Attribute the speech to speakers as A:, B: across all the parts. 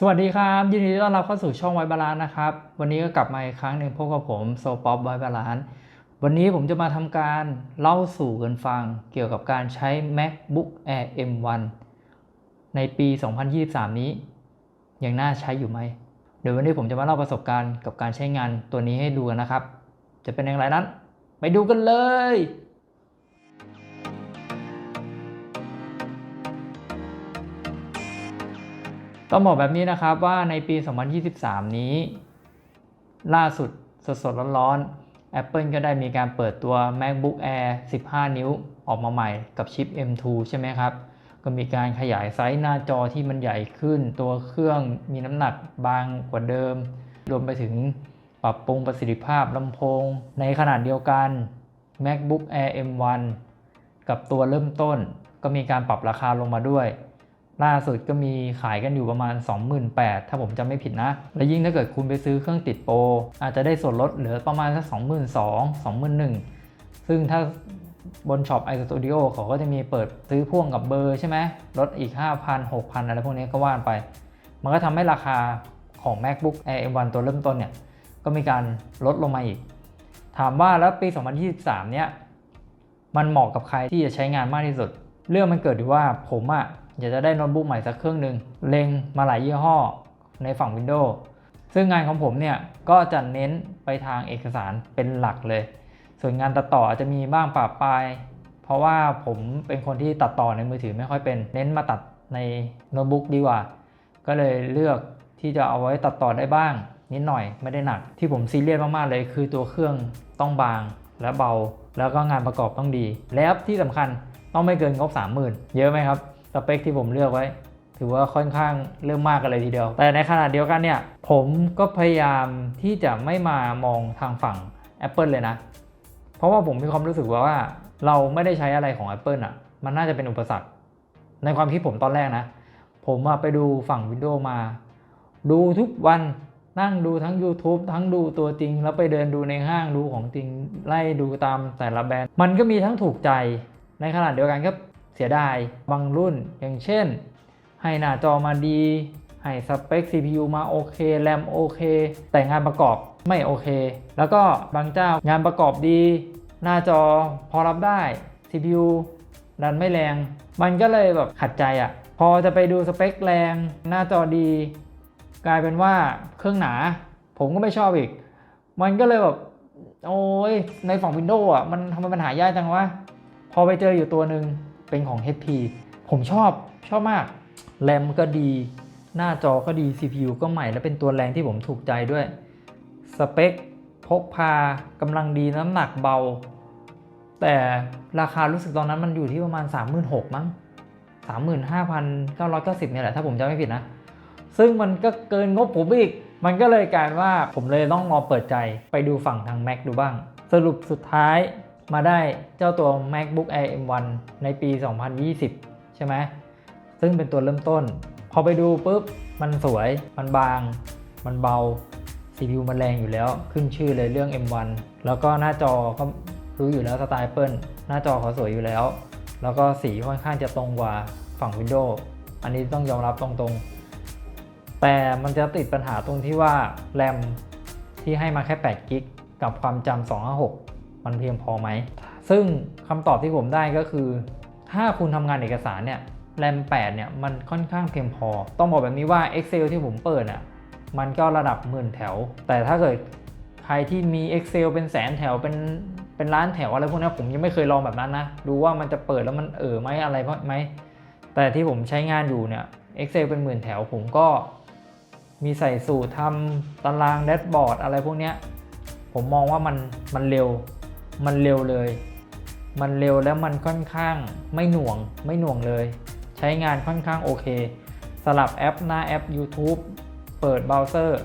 A: สวัสดีครับ ยินดีต้อนรับเข้าสู่ช่องไวบาลานนะครับ วันนี้ก็กลับมาอีกครั้งหนึ่งพบกับผมโซป๊อปไวบาลานวันนี้ผมจะมาทำการเล่าสู่กันฟังเกี่ยวกับการใช้ MacBook Air M1 ในปี 2023 นี้ ยังน่าใช้อยู่ไหม เดี๋ยววันนี้ผมจะมาเล่าประสบการณ์กับการใช้งานตัวนี้ให้ดูกันนะครับ จะเป็นอย่างไรนั้น ไปดูกันเลย ต้องบอกแบบนี้นะครับว่าในปี 2023 นี้ ล่าสุดสดๆร้อนๆ Apple ก็ได้มีการเปิดตัว MacBook Air 15 นิ้วออกมาใหม่กับชิป M2 ใช่ไหมครับ ก็มีการขยายไซส์หน้าจอที่มันใหญ่ขึ้น ตัวเครื่องมีน้ำหนักบางกว่าเดิม รวมไปถึงปรับปรุงประสิทธิภาพลำโพง ในขนาดเดียวกัน MacBook Air M1 กับตัวเริ่มต้น ก็มีการปรับราคาลงมาด้วย ล่าสุดก็มีขายกันอยู่ประมาณ 28,000ถ้าผมจำไม่ผิดนะ และยิ่งถ้าเกิดคุณไปซื้อเครื่องติดโปรอาจจะได้ส่วนลดเหลือประมาณสัก22,000 21,000 ซึ่งถ้าบนช็อป iStudio เขาก็จะมีเปิดซื้อพ่วงกับเบอร์ใช่ไหมลดอีก 5,000 6,000 อะไรพวกนี้ก็ว่านไป มันก็ทำให้ราคาของ MacBook Air M1 ตัวเริ่มต้นเนี่ย ก็มีการลดลงมาอีก ถามว่าแล้วปี 2023 เนี่ย มันเหมาะกับใครที่จะใช้งานมากที่สุด เรื่องมันเกิดอยู่ว่าผมอะ อยากจะได้โน้ตบุ๊กใหม่สักเครื่องหนึ่งเล็งมาหลายยี่ห้อในฝั่ง Windows ซึ่งงานของผมเนี่ยก็จะเน้นไปทางเอกสารเป็นหลักเลย ส่วนงานตัดต่ออาจจะมีบ้างปะปลาย เพราะว่าผมเป็นคนที่ตัดต่อในมือถือไม่ค่อยเป็น เน้นมาตัดในโน้ตบุ๊กดีกว่า ก็เลยเลือกที่จะเอาไว้ตัดต่อได้บ้าง นิดหน่อยไม่ได้หนัก ที่ผมซีเรียสมากๆเลย คือตัวเครื่องต้องบางและเบา แล้วก็งานประกอบต้องดี แล้วที่สำคัญต้องไม่เกินงบ30,000 เยอะไหมครับ เปคที่ผมเลือกไว้ ถือว่าค่อนข้างเรื่องมากกันเลยทีเดียว แต่ในขณะเดียวกันเนี่ยผมก็พยายามที่จะไม่มามองทางฝั่ง Apple เลยนะ เพราะว่าผมมีความรู้สึกว่าว่า เราไม่ได้ใช้อะไรของ Apple อะ มันน่าจะเป็นอุปสรรค ในความคิดผมตอนแรกนะ ผมไปดูฝั่ง Windows มา ดูทุกวันนั่งดูทั้ง YouTube ทั้งดูตัวจริง แล้วไปเดินดูในห้างดูของจริงไล่ดูตามแต่ละแบรนด์ มันก็มีทั้งถูกใจในขณะเดียวกันก็ เสียดายบางรุ่น อย่างเช่น ให้หน้าจอมาดี ให้สเปค CPU มาโอเคแรมโอเค แต่งานประกอบไม่โอเค แล้วก็บางเจ้างานประกอบดี หน้าจอพอรับได้ CPU ดันไม่แรง มันก็เลยแบบขัดใจอะ่ะ พอจะไปดูสเปคแรง หน้าจอดี กลายเป็นว่าเครื่องหนา ผมก็ไม่ชอบอีก มันก็เลยแบบโอ้ยในฝั่ง Windows อะ มันทำไมปัญหายากจังวะ พอไปเจออยู่ตัวหนึ่ง เป็นของ HP ผมชอบชอบมาก แรมก็ดี หน้าจอก็ดี CPU ก็ใหม่ และเป็นตัวแรงที่ผมถูกใจด้วย สเปค พกพากำลังดีน้ำหนักเบา แต่ราคารู้สึกตอนนั้นมันอยู่ที่ประมาณ 36,000มั้ง35,990เนี่ยแหละ ถ้าผมจำไม่ผิดนะ ซึ่งมันก็เกินงบผมอีก มันก็เลยกลายว่าผมเลยต้องรอเปิดใจไปดูฝั่งทาง Mac ดูบ้าง สรุปสุดท้าย มาได้เจ้าตัว MacBook Air M1 ในปี 2020 ใช่ไหมซึ่งเป็นตัวเริ่มต้น พอไปดูปุ๊บ มันสวย มันบาง มันเบา CPU มันแรงอยู่แล้ว ขึ้นชื่อเลยเรื่อง M1 แล้วก็หน้าจอก็รู้อยู่แล้วสไตล์ Apple หน้าจอเขาสวยอยู่แล้ว แล้วก็สีค่อนข้างจะตรงกว่าฝั่ง Windows อันนี้ต้องยอมรับตรงๆ แต่มันจะติดปัญหาตรงที่ว่าแรมที่ให้มาแค่8กิกกับความจำ256 มันเพียงพอไหม ซึ่งคำตอบที่ผมได้ก็คือ ถ้าคุณทำงานเอกสารเนี่ยแรม8เนี่ยมันค่อนข้างเพียงพอ ต้องบอกแบบนี้ว่า Excel ที่ผมเปิดอะมันก็ระดับหมื่นแถว แต่ถ้าเกิดใครที่มี Excel เป็นแสนแถวเป็นเป็นล้านแถวอะไรพวกนี้ผมยังไม่เคยลองแบบนั้นนะ ดูว่ามันจะเปิดแล้วมันเออไหมอะไรเพราะไหม แต่ที่ผมใช้งานอยู่เนี่ย Excel เป็นหมื่นแถวผมก็มีใส่สูตรทำตารางแดชบอร์ดอะไรพวกนี้ผมมองว่ามันมันเร็ว มันเร็วเลย มันเร็วแล้วมันค่อนข้างไม่หน่วงไม่หน่วงเลย ใช้งานค่อนข้างโอเค สลับแอปหน้าแอป YouTube เปิดเบราว์เซอร์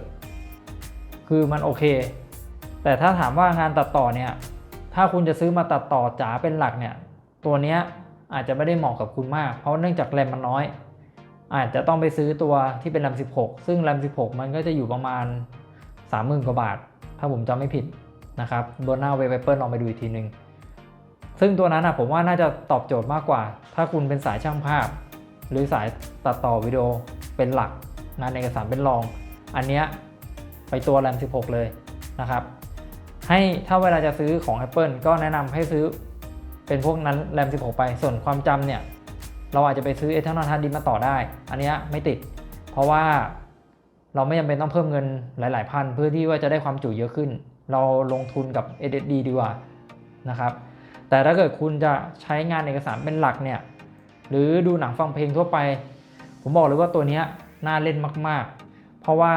A: คือมันโอเค แต่ถ้าถามว่างานตัดต่อเนี่ย ถ้าคุณจะซื้อมาตัดต่อจ๋าเป็นหลักเนี่ย ตัวเนี้ยอาจจะไม่ได้เหมาะกับคุณมาก เพราะเนื่องจากแรมมันน้อย อาจจะต้องไปซื้อตัวที่เป็นแรม16 ซึ่งแรม16 มันก็จะอยู่ประมาณ 30,000 กว่าบาท ถ้าผมจำไม่ผิด นะครับบนหน้าเว็บไ p เปิลลองไปดูอีกทีหนึ่งซึ่งตัวนั้นนะผมว่าน่าจะตอบโจทย์มากกว่า ถ้าคุณเป็นสายช่างภาพ หรือสายตัดต่อวิดีโอเป็นหลักงานเอกสารเป็นรอง อันเนี้ยไปตัว RAM 16 เลยนะครับให้ถ้าเวลาจะซื้อของ Apple ก็แนะนำให้ซื้อเป็นพวกนั้น RAM 16 ไป ส่วนความจำเนี่ยเราอาจจะไปซื้อ external hard disk มาต่อได้ อันเนี้ยไม่ติด เพราะว่าเราไม่จำเป็นต้องเพิ่มเงินหลาย ๆ พัน เพื่อที่ว่าจะได้ความจุเยอะขึ้น เราลงทุนกับ SSD ดีกว่านะครับแต่ถ้าเกิดคุณจะใช้งานเอกสารเป็นหลักเนี่ยหรือดูหนังฟังเพลงทั่วไป ผมบอกเลยว่าตัวนี้น่าเล่นมาก ๆ เพราะว่า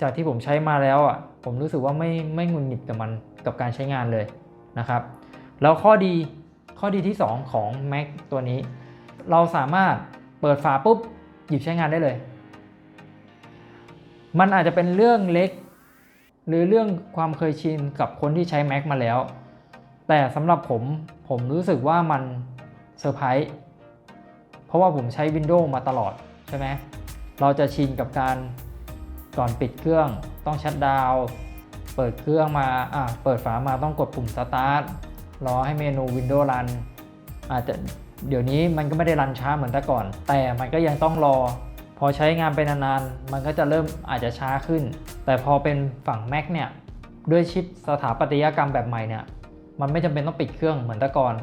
A: จากที่ผมใช้มาแล้วอะผมรู้สึกว่าไม่ไม่งุนหงิดกับมันกับการใช้งานเลยนะครับแล้วข้อดีข้อดีที่ 2 ของ Mac ตัวนี้ เราสามารถเปิดฝาปุ๊บหยิบใช้งานได้เลย มันอาจจะเป็นเรื่องเล็ก หรือเรื่องความเคยชินกับคนที่ใช้ Mac มาแล้ว แต่สำหรับผมผมรู้สึกว่ามันเซอร์ไพรส์เพราะว่าผมใช้ Windows มาตลอดใช่ไหมเราจะชินกับการก่อนปิดเครื่องต้องชัดดาวเปิดเครื่องมาอะเปิดฝามาต้องกดปุ่ม Start รอให้เมนู Windows รันอาจจะเดี๋ยวนี้มันก็ไม่ได้รันช้าเหมือนแต่ก่อน แต่มันก็ยังต้องรอ พอใช้งานไปนานๆ มันก็จะเริ่มอาจจะช้าขึ้น แต่พอเป็นฝั่ง Mac เนี่ย ด้วยชิปสถาปัตยกรรมแบบใหม่เนี่ย มันไม่จำเป็นต้องปิดเครื่องเหมือนแต่ก่อน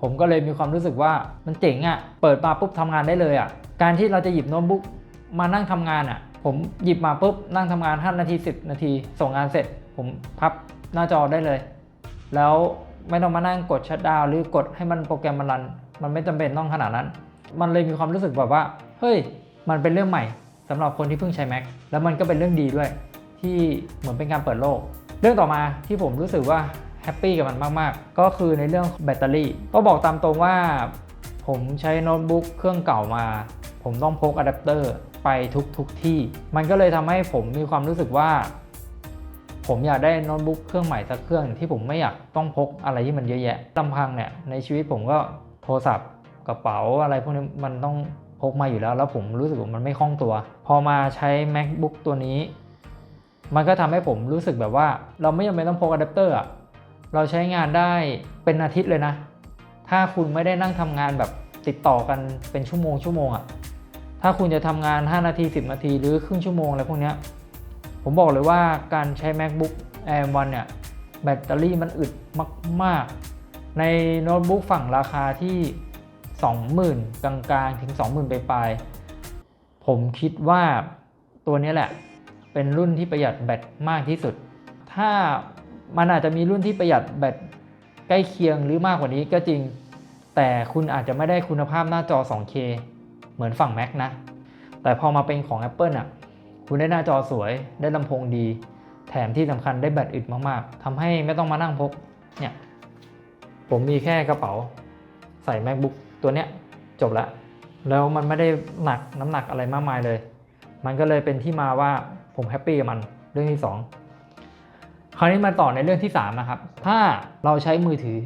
A: ผมก็เลยมีความรู้สึกว่ามันเจ๋งอะ่ะ เปิดมาปุ๊บทำงานได้เลยอะ่ะ การที่เราจะหยิบโน้ตบุ๊กมานั่งทำงานอะ่ะ ผมหยิบมาปุ๊บนั่งทำงาน 5 นาที 10 นาที ส่งงานเสร็จ ผมพับหน้าจอได้เลย แล้วไม่ต้องมานั่งกดชัดดาวน์หรือกดให้มันโปรแกรมมันรัน มันไม่จำเป็นต้องขนาดนั้น มันเลยมีความรู้สึกแบบว่า เฮ้ย มันเป็นเรื่องใหม่สำหรับคนที่เพิ่งใช้ Mac แล้วมันก็เป็นเรื่องดีด้วย ที่เหมือนเป็นการเปิดโลก เรื่องต่อมาที่ผมรู้สึกว่าแฮปปี้กับมันมาก ๆ ก็คือในเรื่องแบตเตอรี่ ก็บอกตามตรงว่า ผมใช้โน้ตบุ๊กเครื่องเก่ามา ผมต้องพกอะแดปเตอร์ไปทุกทุกที่ มันก็เลยทำให้ผมมีความรู้สึกว่า ผมอยากได้โน้ตบุ๊กเครื่องใหม่สักเครื่องที่ผมไม่อยากต้องพกอะไรที่มันเยอะแยะลำพังเนี่ยในชีวิตผมก็โทรศัพท์กระเป๋าอะไรพวกนี้มันต้อง พกมาอยู่แล้ว แล้วผมรู้สึกว่ามันไม่คล่องตัว พอมาใช้ macbook ตัวนี้ มันก็ทำให้ผมรู้สึกแบบว่า เราไม่จำเป็นต้องพกอะแดปเตอร์อะเราใช้งานได้เป็นอาทิตย์เลยนะ ถ้าคุณไม่ได้นั่งทำงานแบบติดต่อกันเป็นชั่วโมงชั่วโมงอะถ้าคุณจะทำงาน 5 นาที 10 นาทีหรือครึ่งชั่วโมงอะไรพวกนี้ผมบอกเลยว่าการใช้ macbook air 1เนี่ยแบตเตอรี่มันอึดมาก ๆ ในโน้ตบุ๊กฝั่งราคาที่ 20,000 กลางๆ ถึง 20,000ปลายผมคิดว่าตัวนี้แหละ เป็นรุ่นที่ประหยัดแบตมากที่สุด ถ้ามันอาจจะมีรุ่นที่ประหยัดแบตใกล้เคียงหรือมากกว่านี้ก็จริง แต่คุณอาจจะไม่ได้คุณภาพหน้าจอ 2K เหมือนฝั่ง Mac นะ แต่พอมาเป็นของ Apple อะ คุณได้หน้าจอสวย ได้ลำโพงดี แถมที่สำคัญได้แบตอึดมากๆทำให้ไม่ต้องมานั่งพก เนี่ย ผมมีแค่กระเป๋าใส่ macbook ตัวเนี้ยจบละแล้วมันไม่ได้หนักน้ำหนักอะไรมากมายเลย มันก็เลยเป็นที่มาว่าผมแฮปปี้กับมันเรื่องที่ 2 คราวนี้มาต่อในเรื่องที่ 3 นะครับ ถ้าเราใช้มือถือ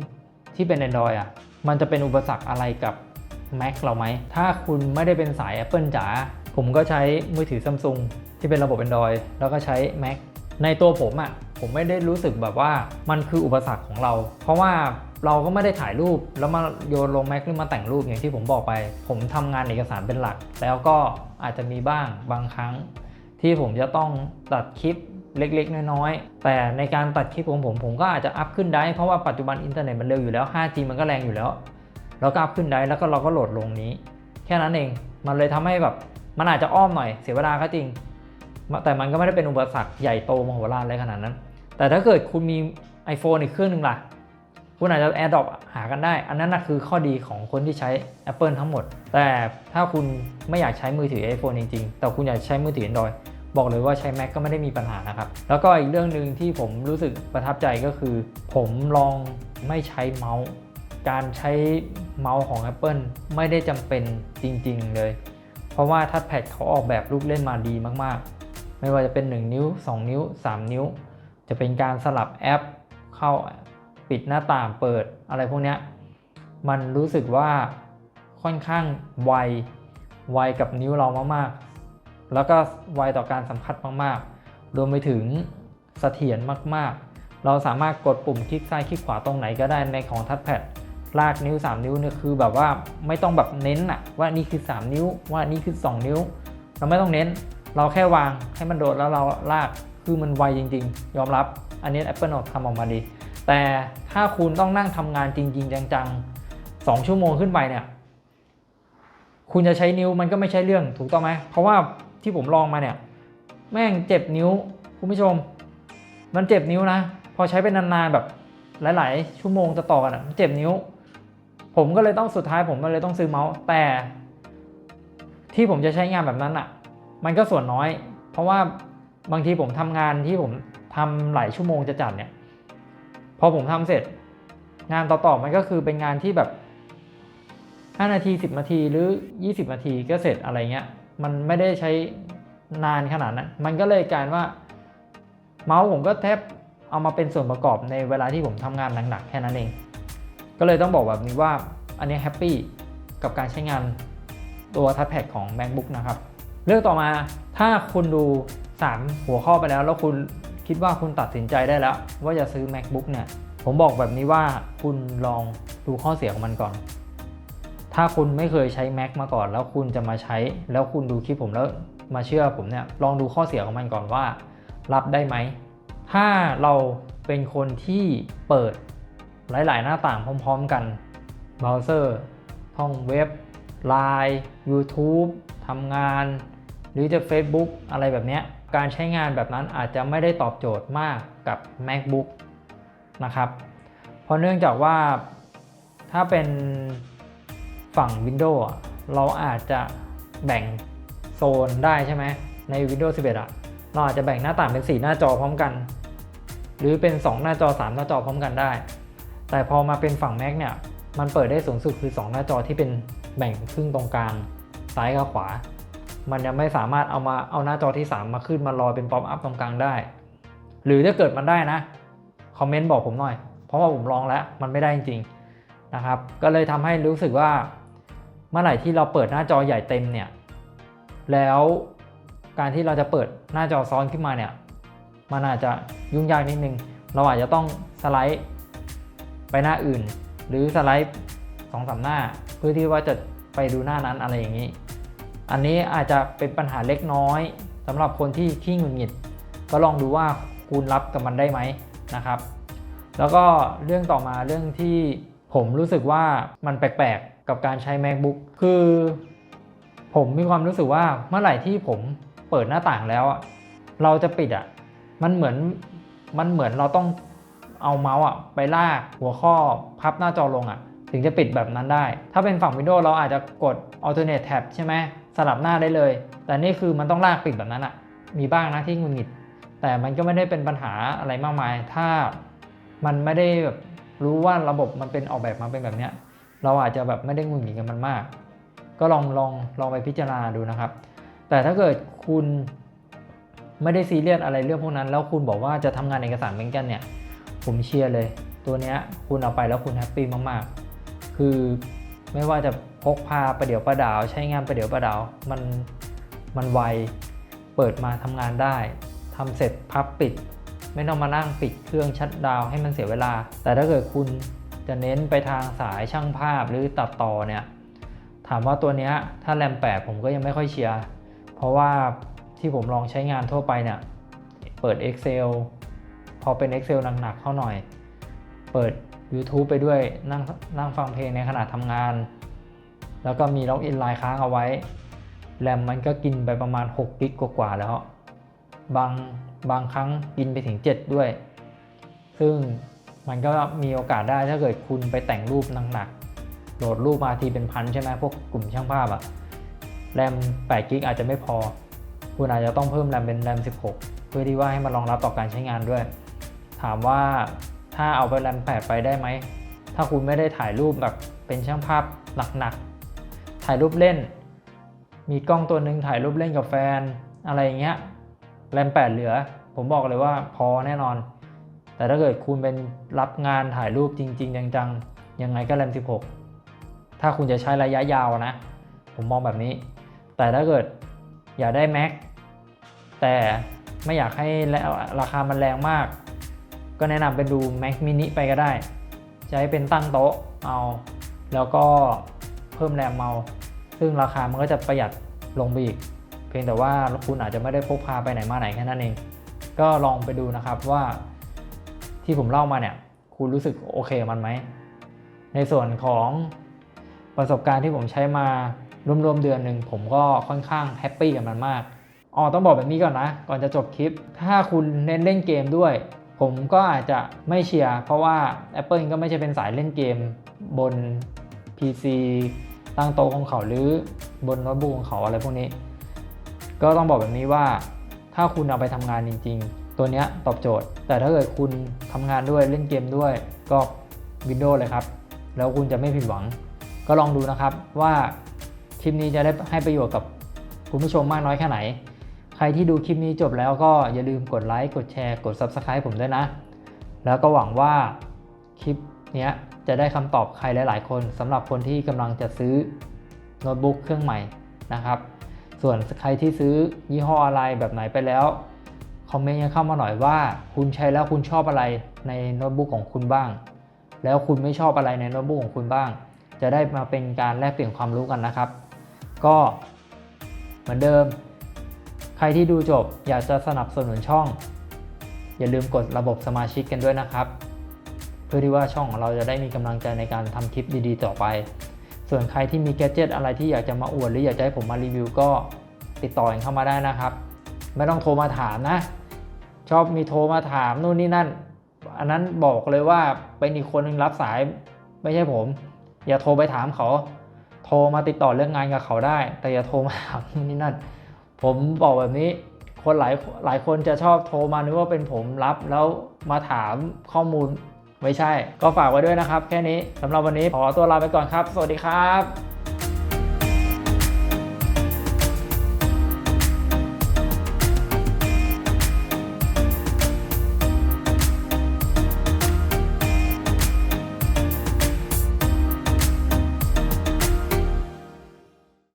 A: ที่เป็น Android อะมันจะเป็นอุปสรรคอะไรกับ Mac เราไหม ถ้าคุณไม่ได้เป็นสาย Apple จ๋าผมก็ใช้มือถือ Samsung ที่เป็นระบบ Android แล้วก็ใช้ Mac ในตัวผมอะ่ะ ผมไม่ได้รู้สึกแบบว่ามันคืออุปสรรคของเรา เพราะว่าเราก็ไม่ได้ถ่ายรูปแล้วมาโยนลง Mac หรือมาแต่งรูปอย่างที่ผมบอกไป ผมทำงานเอกสารเป็นหลัก แล้วก็อาจจะมีบ้างบางครั้ง ที่ผมจะต้องตัดคลิปเล็กๆ น้อยๆ แต่ในการตัดคลิปของผม ผมก็อาจจะอัพขึ้นได้ เพราะว่าปัจจุบันอินเทอร์เน็ตมันเร็วอยู่แล้ว 5G มันก็แรงอยู่แล้ว แล้วก็อัพขึ้นได้แล้วก็เราก็โหลดลงนี้ แค่นั้นเอง มันเลยทำให้แบบ มันอาจจะอ้อมหน่อย เสียเวลาก็จริง แต่มันก็ไม่ได้เป็นอุปสรรคใหญ่โตมโหฬารอะไรขนาดนั้น แต่ถ้าเกิดคุณมี iPhone อีกเครื่องหนึ่งล่ะ คุณอาจจะ AirDrop หากันได้ อันนั้นนะคือข้อดีของคนที่ใช้ Apple ทั้งหมด แต่ถ้าคุณไม่อยากใช้มือถือ iPhone จริงๆ แต่คุณอยากใช้มือถือ Android บอกเลยว่าใช้ Mac ก็ไม่ได้มีปัญหานะครับ แล้วก็อีกเรื่องหนึ่งที่ผมรู้สึกประทับใจก็คือ ผมลองไม่ใช้เมาส์ การใช้เมาส์ของ Apple ไม่ได้จำเป็นจริง ๆ เลย เพราะว่าทัชแพดเขาออกแบบลูกเล่นมาดีมากๆ ไม่ว่าจะเป็น 1 นิ้ว 2 นิ้ว 3 นิ้ว จะเป็นการสลับแอปเข้าปิดหน้าต่างเปิดอะไรพวกนี้มันรู้สึกว่าค่อนข้างไวไวกับนิ้วเรามากๆ แล้วก็ไวต่อการสัมผัสมากๆ รวมไปถึงเสถียรมากๆ เราสามารถกดปุ่มคลิกซ้ายคลิกขวาตรงไหนก็ได้ในของทัชแพดลากนิ้ว 3 นิ้วเนี่ยคือแบบว่าไม่ต้องแบบเน้นอะว่านี่คือ 3 นิ้วว่านี่คือ 2 นิ้ว เราไม่ต้องเน้น เราแค่วางให้มันโดดแล้วเราลาก คือมันไวจริง ๆ ยอมรับ อันนี้ Apple ทำออกมาดี แต่ถ้าคุณต้องนั่งทำงานจริง ๆ จังๆ 2 ชั่วโมงขึ้นไปเนี่ย คุณจะใช้นิ้วมันก็ไม่ใช่เรื่องถูกต้องไหม เพราะว่าที่ผมลองมาเนี่ย แม่งเจ็บนิ้ว คุณผู้ชม มันเจ็บนิ้วนะ พอใช้เป็นนานๆแบบหลาย ๆ ชั่วโมงต่อๆกันอะมันเจ็บนิ้ว ผมก็เลยต้องสุดท้ายผมก็เลยต้องซื้อเมาส์แต่ที่ผมจะใช้งานแบบนั้นอะ มันก็ส่วนน้อย เพราะว่า บางทีผมทำงานที่ผมทำหลายชั่วโมงจะจัดเนี่ย พอผมทำเสร็จ งานต่อๆมันก็คือเป็นงานที่แบบ5นาที 10 นาทีหรือ 20 นาทีก็เสร็จอะไรเงี้ย มันไม่ได้ใช้นานขนาดนั้น มันก็เลยกลายว่า เมาส์ผมก็แทบเอามาเป็นส่วนประกอบในเวลาที่ผมทำงานหนักๆแค่นั้นเอง ก็เลยต้องบอกแบบนี้ว่าอันนี้แฮปปี้กับการใช้งานตัวทัชแพดของ MacBook นะครับ เรื่องต่อมาถ้าคุณดู 3 หัวข้อไปแล้ว แล้วคุณคิดว่าคุณตัดสินใจได้แล้ว ว่าจะซื้อ MacBook เนี่ย ผมบอกแบบนี้ว่าคุณลองดูข้อเสียของมันก่อน ถ้าคุณไม่เคยใช้ Mac มาก่อน แล้วคุณจะมาใช้ แล้วคุณดูคลิปผมแล้วมาเชื่อผมเนี่ย ลองดูข้อเสียของมันก่อนว่า รับได้ไหม ถ้าเราเป็นคนที่เปิดหลาย ๆ หน้าต่างพร้อม ๆ กันเบราว์เซอร์ท่องเว็บ Line YouTube ทำงาน หรือจะ Facebook อะไรแบบเนี้ย การใช้งานแบบนั้นอาจจะไม่ได้ตอบโจทย์มากกับ MacBook นะครับ เพราะเนื่องจากว่าถ้าเป็นฝั่ง Windows เราอาจจะแบ่งโซนได้ใช่ไหมใน Windows 11อะเราอาจจะแบ่งหน้าต่างเป็น 4 หน้าจอพร้อมกัน หรือเป็น 2 หน้าจอ 3 หน้าจอพร้อมกันได้ แต่พอมาเป็นฝั่ง Mac เนี่ย มันเปิดได้สูงสุดคือ 2 หน้าจอที่เป็นแบ่งครึ่งตรงกลางซ้ายกับขวา มันยังไม่สามารถเอามาเอาหน้าจอที่ 3 มาขึ้นมาลอยเป็นป๊อปอัพตรงกลางได้ หรือถ้าเกิดมันได้นะคอมเมนต์บอกผมหน่อย เพราะว่าผมลองแล้วมันไม่ได้จริงๆนะครับ ก็เลยทำให้รู้สึกว่าเมื่อไหร่ที่เราเปิดหน้าจอใหญ่เต็มเนี่ยแล้วการที่เราจะเปิดหน้าจอซ้อนขึ้นมาเนี่ยมันอาจจะยุ่งยากนิดนึง เราอาจจะต้องสไลด์ไปหน้าอื่น หรือสไลด์สองสามหน้า เพื่อที่ว่าจะไปดูหน้านั้นอะไรอย่างนี้ อันนี้อาจจะเป็นปัญหาเล็กน้อยสำหรับคนที่ขี้หงุดหงิด ก็ลองดูว่าคุณรับกับมันได้ไหมนะครับ แล้วก็เรื่องต่อมาเรื่องที่ผมรู้สึกว่ามันแปลกๆ กับการใช้ MacBook คือ ผมมีความรู้สึกว่าเมื่อไหร่ที่ผมเปิดหน้าต่างแล้วเราจะปิดอะมันเหมือนมันเหมือนเราต้องเอาเมาส์อะไปลากหัวข้อพับหน้าจอลงอะ ถึงจะปิดแบบนั้นได้ ถ้าเป็นฝั่ง Windows เราอาจจะกด alternate tab ใช่ไหม สลับหน้าได้เลย แต่นี่คือมันต้องลากปิดแบบนั้นอะมีบ้างนะที่งุดหงิด แต่มันก็ไม่ได้เป็นปัญหาอะไรมากมาย ถ้ามันไม่ได้แบบรู้ว่าระบบมันเป็นออกแบบมาเป็นแบบเนี้ย เราอาจจะแบบไม่ได้งุดหงิดกับมันมาก ก็ลองลองลองไปพิจารณาดูนะครับ แต่ถ้าเกิดคุณไม่ได้ซีเรียสอะไรเรื่องพวกนั้น แล้วคุณบอกว่าจะทำงานเอกสารเหมือนกันเนี่ย ผมเชียร์เลย ตัวเนี้ยคุณเอาไปแล้วคุณแฮปปี้มากๆ คือไม่ว่าจะ พกพาประเดี๋ยวประดาว ใช้งานประเดี๋ยวประดาว มันมันไวเปิดมาทำงานได้ทำเสร็จพับปิด ไม่ต้องมานั่งปิดเครื่องชัดดาวให้มันเสียเวลา แต่ถ้าเกิดคุณจะเน้นไปทางสายช่างภาพหรือตัดต่อเนี่ยถามว่าตัวเนี้ยถ้าแรม8ผมก็ยังไม่ค่อยเชียร์เพราะว่าที่ผมลองใช้งานทั่วไปเนี่ยเปิด Excel พอเป็น Excel หนักๆเข้าหน่อย เปิด YouTube ไปด้วยนั่งนั่งฟังเพลงในขณะทำงาน แล้วก็มีล็อกอินไลน์ค้างเอาไว้แรมมันก็กินไปประมาณ6กิกกว่าๆแล้วบางบางครั้งกินไปถึง 7 ด้วย ซึ่งมันก็มีโอกาสได้ถ้าเกิดคุณไปแต่งรูปหนักๆโหลดรูปมาทีเป็นพันใช่ไหมพวกกลุ่มช่างภาพอะแรม8กิกอาจจะไม่พอ คุณอาจจะต้องเพิ่มแรมเป็นแรม 16 เพื่อที่ว่าให้มันรองรับต่อการใช้งานด้วย ถามว่าถ้าเอาไปแรม 8 ไปได้ไหม ถ้าคุณไม่ได้ถ่ายรูปแบบเป็นช่างภาพหนักๆ ถ่ายรูปเล่น มีกล้องตัวหนึ่งถ่ายรูปเล่นกับแฟน อะไรอย่างเงี้ยแรม8เหลือ ผมบอกเลยว่าพอแน่นอน แต่ถ้าเกิดคุณเป็นรับงานถ่ายรูปจริง ๆ จังๆ ยังไงก็แรม 16 ถ้าคุณจะใช้ระยะยาวนะ ผมมองแบบนี้ แต่ถ้าเกิดอยากได้ Mac แต่ไม่อยากให้ราคามันแรงมาก ก็แนะนำเป็นดู Mac mini ไปก็ได้ ใช้เป็นตั้งโต๊ะเอา แล้วก็เพิ่มแรมเอา ซึ่งราคามันก็จะประหยัดลงไปอีก เพียงแต่ว่าคุณอาจจะไม่ได้พกพาไปไหนมาไหนแค่นั้นเอง ก็ลองไปดูนะครับว่าที่ผมเล่ามาเนี่ย คุณรู้สึกโอเคมันไหม ในส่วนของประสบการณ์ที่ผมใช้มารวมๆเดือนหนึ่งผมก็ค่อนข้างแฮปปี้กับมันมากอ๋อต้องบอกแบบนี้ก่อนนะ ก่อนจะจบคลิป ถ้าคุณเน้นเล่นเกมด้วย ผมก็อาจจะไม่เชียร์เพราะว่า Apple ก็ไม่ใช่เป็นสายเล่นเกมบน PC ตั้งโต๊ะของเขาหรือบนโน้ตบุ๊กของเขาอะไรพวกนี้ ก็ต้องบอกแบบนี้ว่า ถ้าคุณเอาไปทำงานจริง ๆ ตัวนี้ตอบโจทย์ แต่ถ้าเกิดคุณทำงานด้วยเล่นเกมด้วยก็ Windows เลยครับ แล้วคุณจะไม่ผิดหวัง ก็ลองดูนะครับว่าคลิปนี้จะได้ให้ประโยชน์กับคุณผู้ชมมากน้อยแค่ไหน ใครที่ดูคลิปนี้จบแล้วก็อย่าลืมกดไลค์ กดแชร์ กด Subscribe ผมด้วยนะ แล้วก็หวังว่าคลิปเนี้ย จะได้คำตอบใครหลาย ๆ คนสำหรับคนที่กำลังจะซื้อโน้ตบุ๊กเครื่องใหม่นะครับ ส่วนใครที่ซื้อยี่ห้ออะไรแบบไหนไปแล้วคอมเมนต์กันเข้ามาหน่อยว่า คุณใช้แล้วคุณชอบอะไรในโน้ตบุ๊กของคุณบ้าง แล้วคุณไม่ชอบอะไรในโน้ตบุ๊กของคุณบ้าง จะได้มาเป็นการแลกเปลี่ยนความรู้กันนะครับ ก็เหมือนเดิม ใครที่ดูจบอยากจะสนับสนุนช่อง อย่าลืมกดระบบสมาชิกกันด้วยนะครับ พื่อที่ว่าช่องของเราจะได้มีกำลังใจในการทำคลิปดีๆ ต่อไป ส่วนใครที่มีแกจิตอะไรที่อยากจะมาอวดหรืออยากจะให้ผมมารีวิวก็ติดต่อเข้ามาได้นะครับ ไม่ต้องโทรมาถามนะ ชอบมีโทรมาถามนู่นนี่นั่น อันนั้นบอกเลยว่าเป็นอีกคนหนึ่งรับสายไม่ใช่ผม อย่าโทรไปถามเขา โทรมาติดต่อเรื่องงานกับเขาได้ แต่อย่าโทรมาถามนู่นนี่นั่น ผมบอกแบบนี้คนหลายหลายคนจะชอบโทรมานึกว่าเป็นผมรับแล้วมาถามข้อมูล ไม่ใช่ ก็ฝากไว้ด้วยนะครับ แค่นี้สำหรับวันนี้ขอตัวลาไปก่อนครับ สวัสดีครับ